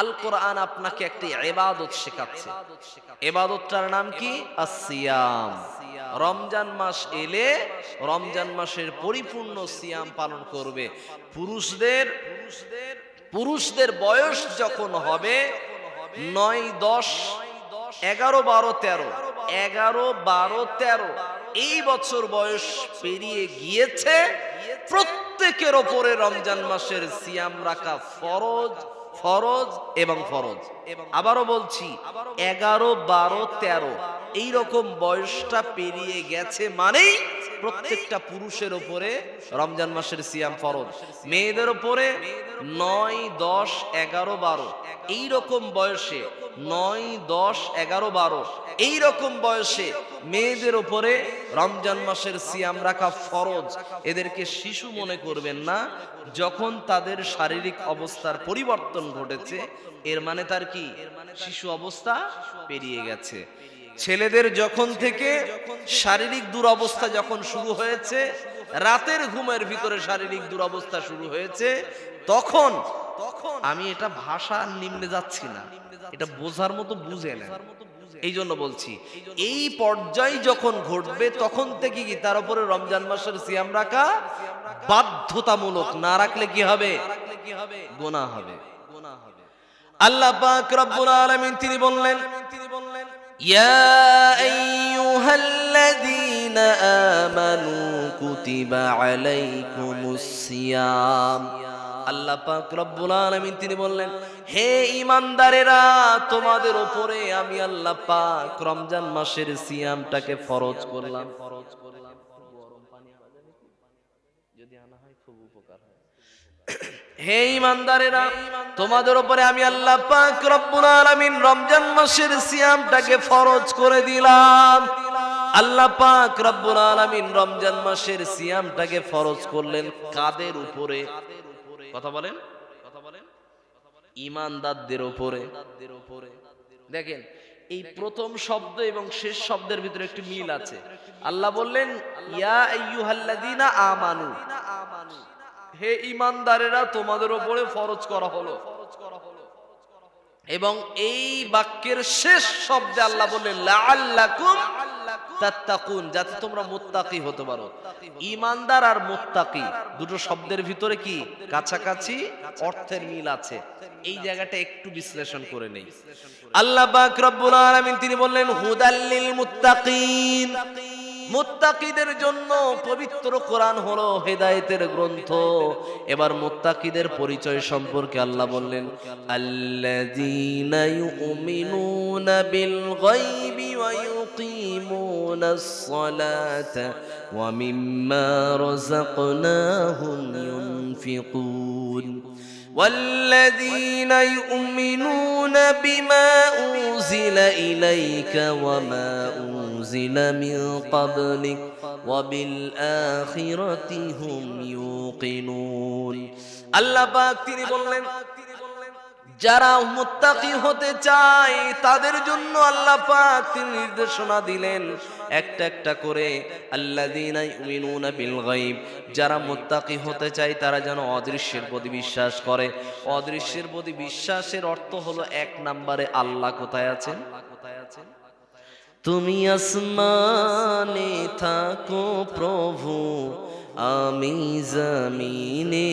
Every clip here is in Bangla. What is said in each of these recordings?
আল কোরআন আপনাকে একটি এবাদত শেখাচ্ছে। এবাদতটার নাম কি? আসিয়াম রমজান মাস এলে রমজান মাসের পরিপূর্ণ সিয়াম পালন করবে। পুরুষদের পুরুষদের বয়স যখন হবে, নয়, দশ, এগারো, বারো, তেরো। এগারো, বারো, তেরো। এই বছর বয়স পেরিয়ে গিয়েছে। প্রত্যেকের ওপরে রমজান মাসের সিয়াম রাখা ফরজ। ফরজ এবং ফরজ। আবারও বলছি, এগারো, বারো, তেরো, এইরকম বয়সটা পেরিয়ে গেছে মানেই প্রত্যেকটা পুরুষের ওপরে রমজান মাসের সিয়াম ফরজ। মেয়েদের ওপরে নয়, দশ, এগারো, বারো, এইরকম বয়সে নয়, দশ, এগারো, বারো। এই রকম বয়সে মেয়েদের উপরে রমজান মাসের সিয়াম রাখা ফরজ। এদেরকে শিশু মনে করবেন না। যখন তাদের শারীরিক অবস্থার পরিবর্তন ঘটেছে, এর মানে তার কি? শিশু অবস্থা পেরিয়ে গেছে। ছেলেদের যখন থেকে শারীরিক দুরবস্থা যখন শুরু হয়েছে রাতের ঘুমের ভিতরে শারীরিক দুরবস্থা শুরু হয়েছে, তখন তখন আমি এটা ভাষা নিম্নে যাচ্ছি না। এটা বোঝার মতো বুঝে না এই জন্য বলছি, এই পর্যায় যখন ঘটবে, তখন থেকে কি তার উপরে রমজান মাসের সিয়াম রাখা বাধ্যতামূলক? না রাখলে কি হবে? গোনা হবে। গোনা হবে আল্লাহ পাক রব্বুল আলামিন তিনি বললেন তিনি বললেন ইয়া আইয়ুহাল্লাযীনা আমানু কুতিবা আলাইকুমুস সিয়াম আল্লাহ পাক রব্বুল আলামিন তিনি বললেন, হে ঈমানদারেরা, তোমাদের উপরে আমি আল্লাহ পাক রমজান মাসের সিয়ামটাকে ফরজ করলাম ফরজ করলাম? যদি আনা হয় খুব উপকার হে ইমানদারেরা তোমাদের উপরে আমি আল্লাহ পাক রব্বুল আলামিন রমজান মাসের সিয়ামটাকে ফরজ করে দিলাম আল্লাহ পাক রব্বুল আলামিন রমজান মাসের সিয়ামটাকে ফরজ করলেন কাদের উপরে? কথা বলেন। কথা বলেন ইমানদারদের উপরে। দেখেন, এই প্রথম শব্দ এবং শেষ শব্দের ভিতরে একটি মিল আছে। আল্লাহ বললেন, ইয়া আইয়ুহাল্লাযীনা আমানু। হে ইমানদারেরা, তোমাদের উপরে ফরজ করা হলো। এবং এই বাক্যের শেষ শব্দে আল্লাহ বললেন, লাআল্লাকুম তাত্তাকুন, যাতে তোমরা মুত্তাকি হতে পারো। ইমানদার আর মুত্তাকি, দুটো শব্দের ভিতরে কি? কাছাকাছি অর্থের মিল আছে। এই জায়গাটা একটু বিশ্লেষণ করে নেই। আল্লাহ পাক রব্বুল আলামিন তিনি বললেন হুদাল্লিল মুত্তাকিন। মুত্তাকিদের জন্য পবিত্র কোরআন হলো হেদায়েতের গ্রন্থ। এবার মুত্তাকিদের পরিচয় সম্পর্কে আল্লাহ বললেন ইউনফিকুন। والذين يؤمنون بما أنزل إليك وما أنزل من قبلك وبالآخرة هم يوقنون আল্লাহ পাক তিনি বললেন যারা মুত্তাকি হতে চায়, তাদের জন্য আল্লাহ পাক তিনি নির্দেশনা দিলেন একটা একটা করে ইউমিনুনা বিল গায়ব। যারা মুত্তাকি হতে চায়, তারা যেন অদৃশ্যের প্রতি বিশ্বাস করে। অদৃশ্যের প্রতি বিশ্বাসের অর্থ হলো এক নম্বরে আল্লাহ কোথায় আছেন কোথায় আছেন? তুমি আসমানে থাকো প্রভু, আমি জমিনে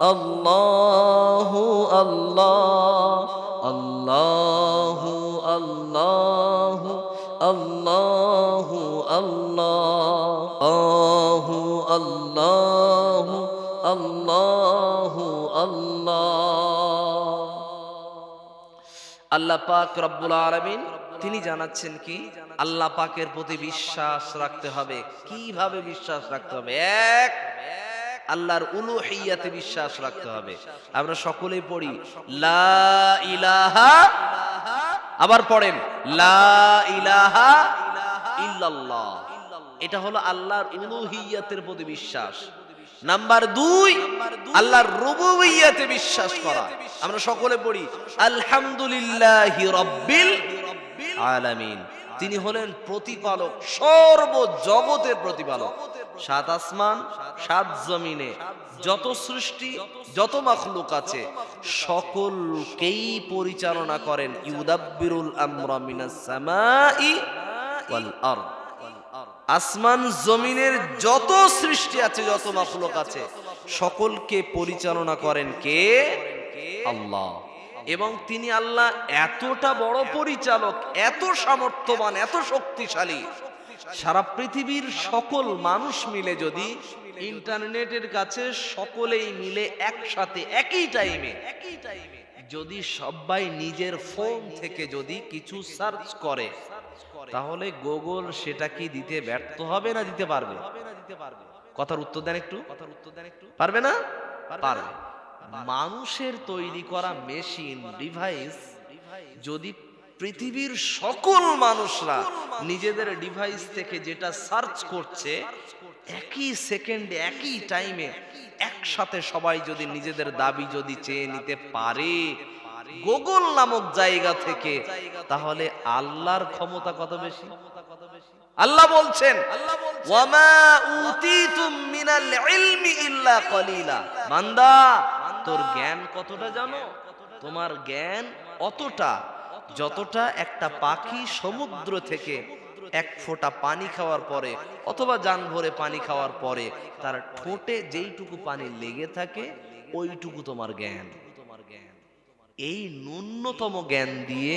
আল্লাহ আল্লাহ আল্লাহ আল্লাহ আল্লাহ আল্লাহ আল্লাহ আল্লাহ আল্লাহ আল্লাহ পাক রব্বুল আলামিন, তিনি জানাচ্ছেন কি? আল্লাহ পাকের প্রতি বিশ্বাস রাখতে হবে। কীভাবে বিশ্বাস রাখতে হবে? এক আল্লাহর উলুহিয়াতে বিশ্বাস রাখতে হবে। আমরা সকলেই পড়ি লা ইলাহা আবার পড়েন লা ইলাহা ইল্লাল্লাহ। এটা হলো আল্লাহর উলুহিয়াতের প্রতি বিশ্বাস। নাম্বার দুই আল্লাহর রুবুবিয়াতে বিশ্বাস করা। আমরা সকলে পড়ি আলহামদুলিল্লাহি রাব্বিল আলামিন। তিনি হলেন প্রতিপালক সর্ব জগতের প্রতিপালক। সাত আসমান, সাত জমিনে যত সৃষ্টি, যত মাখলুক আছে, সকলকেই পরিচালনা করেন, ইউদাব্বিরুল আমরা মিনাস সামাই ওয়াল আরদ। আসমান, জমিনের যত সৃষ্টি আছে, যত মাখলুক আছে, সকলকে পরিচালনা করেন কে? আল্লাহ। এবং তিনি আল্লাহ এতটা বড় পরিচালক, এত সামর্থ্যবান, এত শক্তিশালী সারা পৃথিবীর সকল মানুষ মিলে যদি ইন্টারনেটের কাছে সকলেই মিলে একসাথে, একই টাইমে একই টাইমে যদি সবাই নিজের ফোন থেকে যদি কিছু সার্চ করে, তাহলে গুগল সেটা কি দিতে ব্যর্থ হবে না দিতে পারবে? কথার উত্তর দেন একটু। কথার উত্তর দেন একটু পারবে না? পারবে। মানুষের তৈরি করা মেশিন ডিভাইস যদি পৃথিবীর সকল মানুষরা নিজেদের ডিভাইস থেকে যেটা সার্চ করছে, একই সেকেন্ডে একই টাইমে একসাথে সবাই যদি নিজেদের দাবি যদি চেয়ে নিতে পারে গুগল নামক জায়গা থেকে, তাহলে আল্লাহর ক্ষমতা কত বেশি? আল্লাহ বলছেন, ওয়ামা ইল্লা কলিলা। তোর জ্ঞান কতটা জানো? তোমার জ্ঞান অতটা যতটা একটা পাখি সমুদ্র থেকে এক ফোঁটা পানি খাওয়ার পরে অথবা যান ভরে পানি খাওয়ার পরে, তার ঠোঁটে যেইটুকু পানি লেগে থাকে, ওইটুকু তোমার জ্ঞান। এই ন্যূনতম জ্ঞান দিয়ে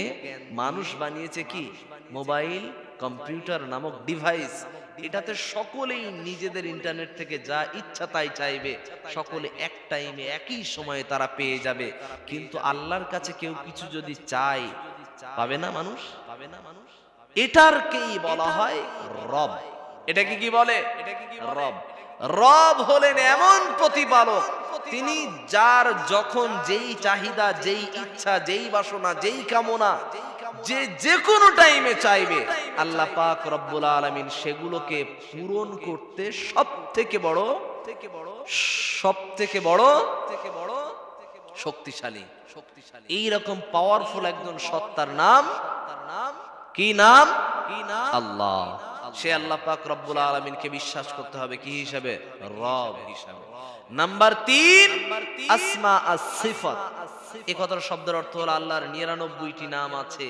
মানুষ বানিয়েছে কি? মোবাইল, কম্পিউটার নামক ডিভাইস। এটাতে সকলেই নিজেদের ইন্টারনেট থেকে যা ইচ্ছা তাই চাইবে, সকলে এক টাইমে, একই সময়ে তারা পেয়ে যাবে। কিন্তু আল্লাহর কাছে কেউ কিছু যদি চায় পাবে না মানুষ? পাবে না মানুষ? এটারকেই বলা হয় রব। এটাকে কি বলে? রব। রব হলেন এমন প্রতিপালক তিনি যার যখন যেই চাহিদা যেই ইচ্ছা যেই বাসনা যেই কামনা যে যে কোনো টাইমে চাইবে আল্লাহ পাক রব্বুল আলামিন সেগুলোকে পূরণ করতে সব থেকে বড় থেকে বড় সব থেকে বড় থেকে বড় শক্তিশালী। শক্তিশালী। রকম পাওয়ারফুল একজন সত্তার নাম তার নাম কি নাম? কি নাম আল্লাহ। সে আল্লাহ পাক রব্বুল আলমিনকে বিশ্বাস করতে হবে কি হিসাবে? রব হিসাবে। নাম্বার তিন, আসমা আসিফত এ কথার শব্দের অর্থ হলো আল্লাহর নিরানব্বইটি নাম আছে।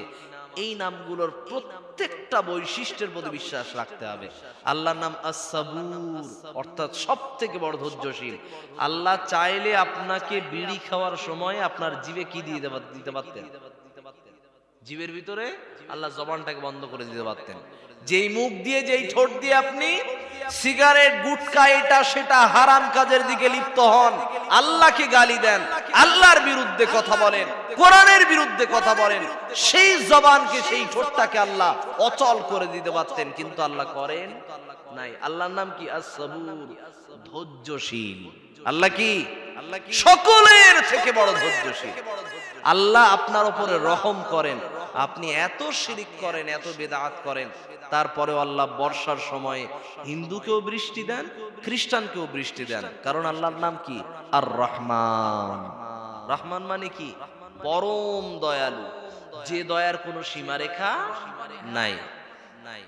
এই নামগুলোর প্রত্যেকটা বৈশিষ্ট্যের প্রতি বিশ্বাস রাখতে হবে। আল্লাহর নাম আসাবুর অর্থাৎ সব থেকে বড় ধৈর্যশীল। আল্লাহ চাইলে আপনাকে বিড়ি খাওয়ার সময় আপনার জীবে কি দিয়ে দিতে পারতেন? জীবের ভিতরে আল্লাহ জবানটাকে বন্ধ করে দিতে পারতেন। যেই মুখ দিয়ে যেই ঠোঁট দিয়ে আপনি সিগারেট গুটকা এটা সেটা হারাম কাজের দিকে লিপ্ত হন আল্লাহকে গালি দেন আল্লাহর বিরুদ্ধে কথা বলেন কোরআনের বিরুদ্ধে কথা বলেন সেই জবানকে সেই ঠোঁটটাকে আল্লাহ অচল করে দিতে পারতেন কিন্তু আল্লাহ করেন নাই। আল্লাহর নাম কি? আস-সাবুর ধৈর্যশীল। আল্লাহ কি? আল্লাহ কি? সকলের থেকে বড় ধৈর্যশীল। আল্লাহ আপনার উপরে রহম করেন। আপনি এত শিরিক করেন, এত বেদাত করেন। তারপরেও আল্লাহ বর্ষার সময় হিন্দুকেও বৃষ্টি দেন, খ্রিস্টানকেও বৃষ্টি দেন। কারণ আল্লাহর নাম কি? আর রহমান। রহমান মানে কি? পরম দয়ালু। যে দয়ার কোনো সীমারেখা নাই। নাই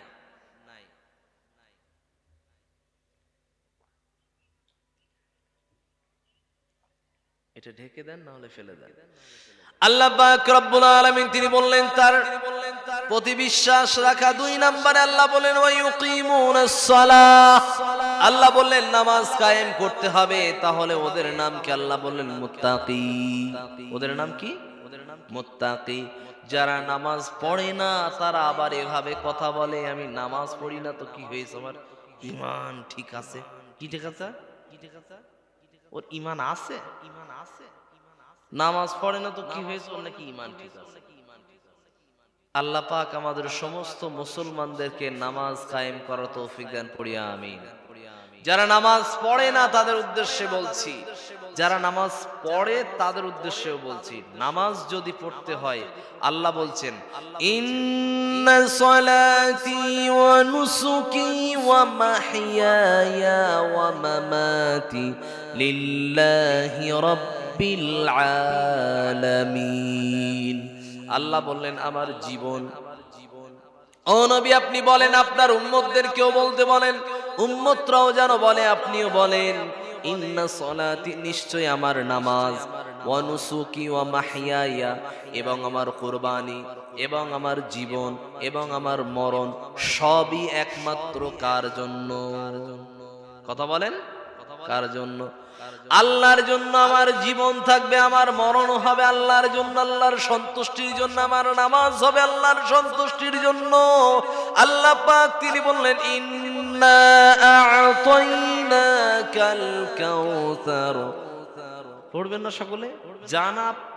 এটা ঢেকে দেন, না হলে ফেলে দেন। আল্লাহ রব্বুল তিনি বললেন, তার প্রতি বিশ্বাস রাখা দুই নম্বরে আল্লাহ বলেন আল্লাহ বললেন, নামাজ কায়েম করতে হবে, তাহলে ওদের নাম কি আল্লাহ বললেন? মুত্তাকি। ওদের নাম কি? ওদের নাম মুত্তাকি। যারা নামাজ পড়ে না, তারা আবার এভাবে কথা বলে, আমি নামাজ পড়ি না, তো কি হয়েছে আমার? ইমান ঠিক আছে। কি ঠিক আছে? কি ঠিক আছে? ওর ইমান আছে ইমান আছে? নামাজ পড়ে না তো কি হয়েছে? ওর নাকি ইমান ঠিক আছে? আল্লাহ পাক আমাদের সমস্ত মুসলমানদেরকে নামাজ কায়েম করার তৌফিক দান পড়িয়া আমিন। যারা নামাজ পড়ে না তাদের উদ্দেশ্যে বলছি। যারা নামাজ পড়ে তাদের উদ্দেশ্যেও বলছি। নামাজ যদি পড়তে হয় আল্লাহ বলছেন ইন্না সলাতি ওয়া নুসুকি ওয়া মাহইয়ায়া ওয়া মামাতি লিল্লাহি রাব্বিল আল্লাহ বললেন, আমার জীবন। ও আপনি বলেন, আপনার উম্মতদের কেউ বলতে বলেন? উম্মতরাও যেন বলে, আপনিও বলেন নিশ্চয় আমার নামাজ, ওয়া এবং আমার কুরবানি, এবং আমার জীবন, এবং আমার মরণ, সবই একমাত্র কার জন্য? কথা বলেন? কার জন্য? আল্লাহর জন্য আমার জীবন থাকবে আমার মরণ হবে আল্লাহর জন্য আল্লাহর সন্তুষ্টির জন্য আমার নামাজ হবে আল্লাহর সন্তুষ্টির জন্য। আল্লাহ পাক তিনি বললেন ইন্না আ'তাইনাকাল কাউসার পড়বেন না সকলে? জানা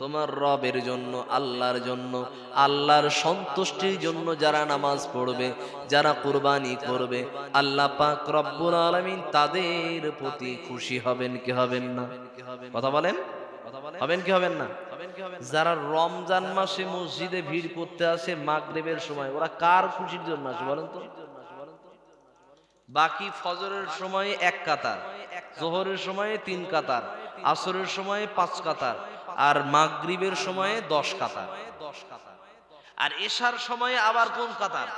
তোমার রবের জন্য, আল্লাহর জন্য, আল্লাহর সন্তুষ্টির জন্য যারা নামাজ পড়বে, যারা কুরবানি করবে, আল্লাহ পাক রব্বুল আলামিন তাদের প্রতি খুশি হবেন কি হবেন না? কথা বলেন? হবেন কি হবেন না? যারা রমজান মাসে মসজিদে ভিড় করতে আসে মাগরিবের সময়, ওরা কার খুশির জন্য আসে বলেন তো? বাকি ফজরের সময় এক কাতার, জোহরের সময়ে তিন কাতার, আসরের সময়ে পাঁচ কাতার আর মাগরিবের সময়ে দশ কাতার। আর এশার সময়ে আবার কোন কাতার?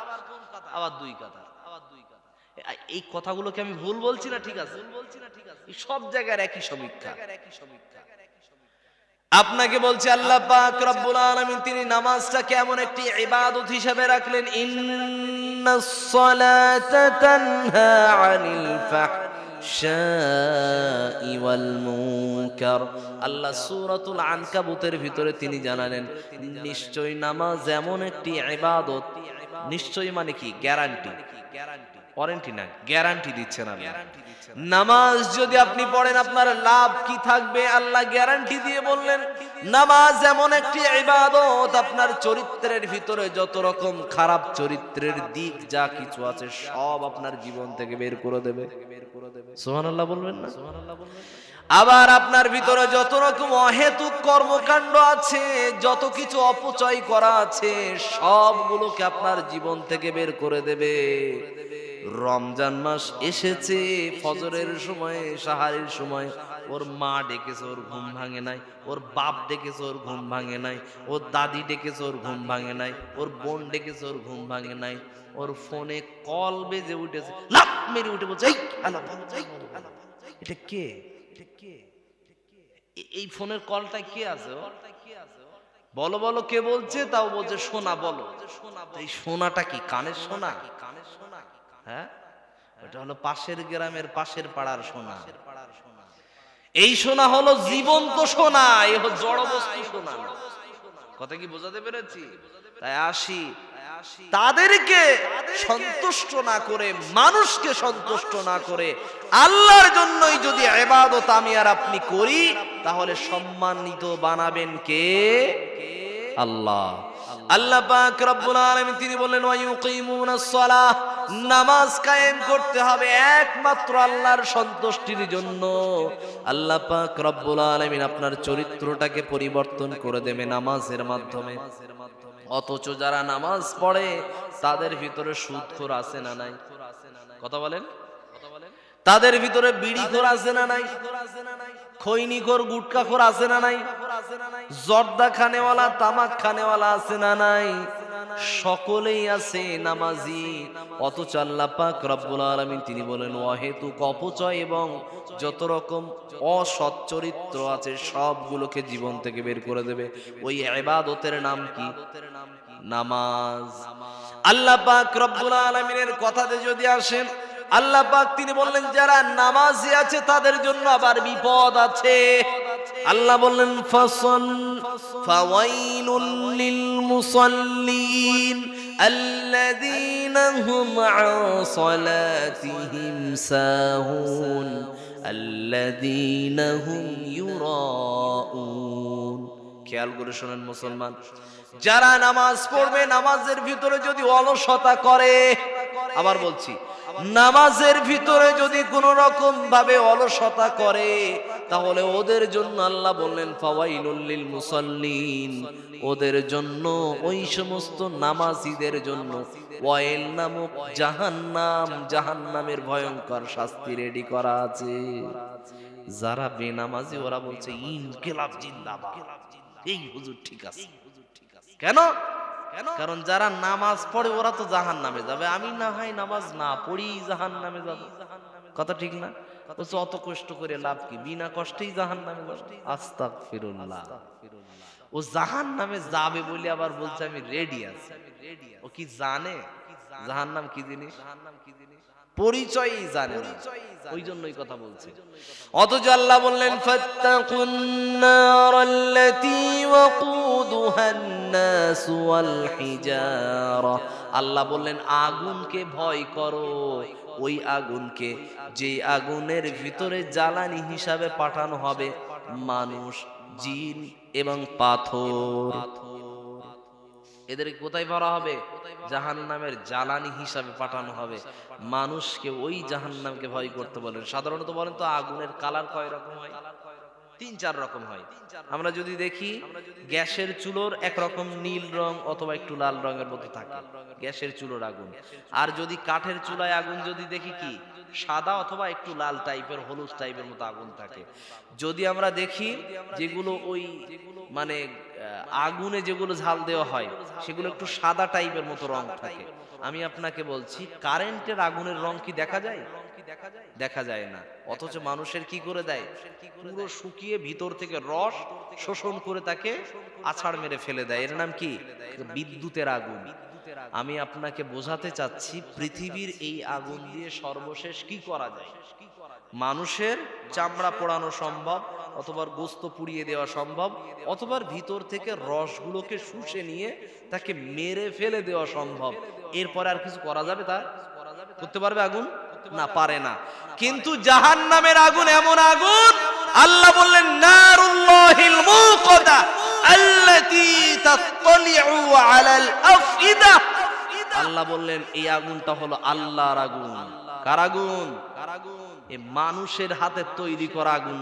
আবার দুই কাতার। এই কথাগুলোকে আমি ভুল বলছি না, ঠিক আছে? এই সব জায়গার একই সমীক্ষা। আপনাকে বলছে, আল্লাহ পাক রব্বুল আলামিন তিনি নামাজটা কেমন একটি ইবাদত হিসেবে রাখলেন, ইন্নাস সালাতা তানহা আনিল মুনকার আল্লাহ সুরাতুল আনকাবুতের ভিতরে তিনি জানালেন, নিশ্চয় নামাজ এমন একটি ইবাদত, নিশ্চয় মানে কি? গ্যারান্টি। ওয়ারেন্টি না গ্যারান্টি দিচ্ছেন আল্লাহ। নামাজ যদি আপনি পড়েন আপনার লাভ কি থাকবে? আল্লাহ গ্যারান্টি দিয়ে বললেন নামাজ এমন একটি ইবাদত আপনার চরিত্রের ভিতরে যত রকম খারাপ চরিত্রের দিক যা কিছু আছে সব আপনার জীবন থেকে বের করে দেবে। সুবহানাল্লাহ বলবেন না। আবার আপনার ভিতরে যত রকম অহেতুক কর্মকাণ্ড আছে যত কিছু অপচয় করা আছে সবগুলোকে আপনার জীবন থেকে বের করে দেবে। রমজান মাস এসেছে ফজরের সময় সাহারির সময়। ওর মা ডেকেছে ওর ঘুম ভাঙে নাই। ওর বাপ ডেকেছে ওর ঘুম ভাঙে নাই। ওর দাদি ডেকেছে ওর ঘুম ভাঙে নাই। ওর বোন ডেকেছে ওর ঘুম ভাঙে নাই। ওর ফোনে কল বেজে উঠেছে। লাভ মেরে উঠে বলছে "এই, হ্যালো, হ্যালো, এই, হ্যালো, এটা কে? এটা কে? এই ফোনের কলটা কে আছে বলো বলো কে বলছে? তাও বলছে সোনা বলো। এই সোনাটা কি? কানের সোনা? হ্যাঁ? ওটা হলো পাশের গ্রামের পাশের পাড়ার সোনা। এই সোনা হলো জীবন্ত সোনা এ হলো জড় বস্তু সোনা। কথা কি বোঝাতে পেরেছি? তাই আসি। তাদেরকে সন্তুষ্ট না করে মানুষকে সন্তুষ্ট না করে আল্লাহর জন্যই যদি এবাদত আমি আর আপনি করি তাহলে সম্মানিত বানাবেন কে? আল্লাহ। আল্লাহ পাক রব্বুল আলামিন তিনি বললেন ওয়া ইউকিমুনাস সালাহ। নামাজ কায়েম করতে হবে একমাত্র আল্লাহর সন্তুষ্টির জন্য। আল্লাহ পাক রব্বুল আলামিন আপনার চরিত্রটাকে পরিবর্তন করে দেবে নামাজের মাধ্যমে। অথচ যারা নামাজ পড়ে, তাদের ভিতরে সুদখোর আছে না নাই? কথা বলেন? তাদের ভিতরে বিড়ি খোর আছে না নাই? খৈনিখোর গুটকাখোর আছে না নাই? জর্দা খানেওয়ালা, তামাক খানেওয়ালা আছে না নাই? সকলেই আছে নামাজি। অথচ আল্লাহ পাক রব্বুল আলামিন তিনি বলেন অহেতুক অপচয় এবং যত রকম অসৎ চরিত্র আছে, সবগুলোকে জীবন থেকে বের করে দেবে। ওই ইবাদতের নাম কি? নামাজ। আল্লাহ পাক রব্বুল আলামিনের কথাতে যদি আসেন, আল্লাহ পাক তিনি বললেন, যারা নামাজি আছে, তাদের জন্য আবার বিপদ আছে। আল্লাহ বললেন ফসল ফাওয়াইলুল লিল মুসাল্লিন الذين هم عن صلاتهم ساهون الذين هم يراءون খেয়াল করে শোনেন মুসলমান যারা নামাজ পড়বে নামাজের ভিতরে যদি অলসতা করে আবার বলছি নামাজের ভিতরে যদি কোন রকম ভাবে অলসতা করে তাহলে ওদের জন্য আল্লাহ বললেন, ফাওয়াইলুল মুসাল্লিন। ওদের জন্য ওই সমস্ত নামাজিদের জন্য ওয়াইল নামক জাহান্নাম, জাহান্নামের ভয়ঙ্কর শাস্তি রেডি করা আছে। যারা বেনামাজি, ওরা বলছে, ইনকিলাব জিন্দাবাদ। এই হুজুর ঠিক আছে। কেন? কারণ যারা নামাজ পড়ে, ওরা তো জাহান নামে যাবে। আমি না হয় নামাজ না পড়ি জাহান নামে যাব। কথা ঠিক না? বলছে অত কষ্ট করে লাভ কি? বিনা কষ্টেই জাহান নামে আস্তাক ফিরুল্লাহ ও জাহান নামে যাবে বলে আবার বলছে, আমি রেডি আছি। ও কি জানে? জাহান নাম কি জিনিস জাহান নাম কি জিনিস? পরিচয়ই জানে না। ওই জন্যই কথা বলছে। অথচ আল্লাহ বললেন ফাত্তাকুন নারাল্লাতী ওয়াকুদুহান নাস ওয়াল হিজারা। আল্লাহ বললেন আগুনকে ভয় করো। ওই আগুনকে যে আগুনের ভিতরে জ্বালানি হিসাবে পাঠানো হবে মানুষ জিন এবং পাথর পাথর। এদেরকে কোথায় ভরা হবে? জাহান নামের জ্বালানি হিসাবে পাঠানো হবে। মানুষকে ওই জাহান নামকে ভয় করতে বলেন। সাধারণত বলেন তো আগুনের কালার কয় রকম হয়? তিন, চার রকম হয়। আমরা যদি দেখি, গ্যাসের চুলোর একরকম নীল রং অথবা একটু লাল রঙের মতো থাকে। গ্যাসের চুলোর আগুন। আর যদি কাঠের চুলায় আগুন যদি দেখি কি? সাদা অথবা একটু লাল টাইপের, হলুদ টাইপের মতো আগুন থাকে। যদি আমরা দেখি, যেগুলো ওই মানে আগুনে যেগুলো ঝাল দেওয়া হয় সেগুলো একটু সাদা টাইপের মতো রং থাকে। আমি আপনাকে বলছি কারেন্টের আগুনের রং কি দেখা যায়? দেখা যায়? না। অথচ মানুষের কি করে দেয়? পুরো শুকিয়ে ভিতর থেকে রস শোষণ করে তাকে আছাড় মেরে ফেলে দেয়। এর নাম কি? বিদ্যুতের আগুন। আমি আপনাকে বোঝাতে চাচ্ছি, পৃথিবীর এই আগুন দিয়ে সর্বশেষ কি করা যায়? মানুষের চামড়া পোড়ানো সম্ভব, অথবা গোস্ত পুড়িয়ে দেওয়া সম্ভব, অথবা ভিতর থেকে রসগুলোকে শুষে নিয়ে তাকে মেরে ফেলে দেওয়া সম্ভব। এরপরে আর কিছু করা যাবে তা? করতে পারবে আগুন? না, পারে না। কিন্তু জাহান নামের আগুন এমন আগুন, আল্লাহ বললেন, নারুল্লাহিল মুকাদা আল্লাতী আফইদা। আল্লাহ বললেন এই আগুনটা হলো আল্লাহর আগুন। কার আগুন? এ মানুষের হাতে তৈরি করা আগুন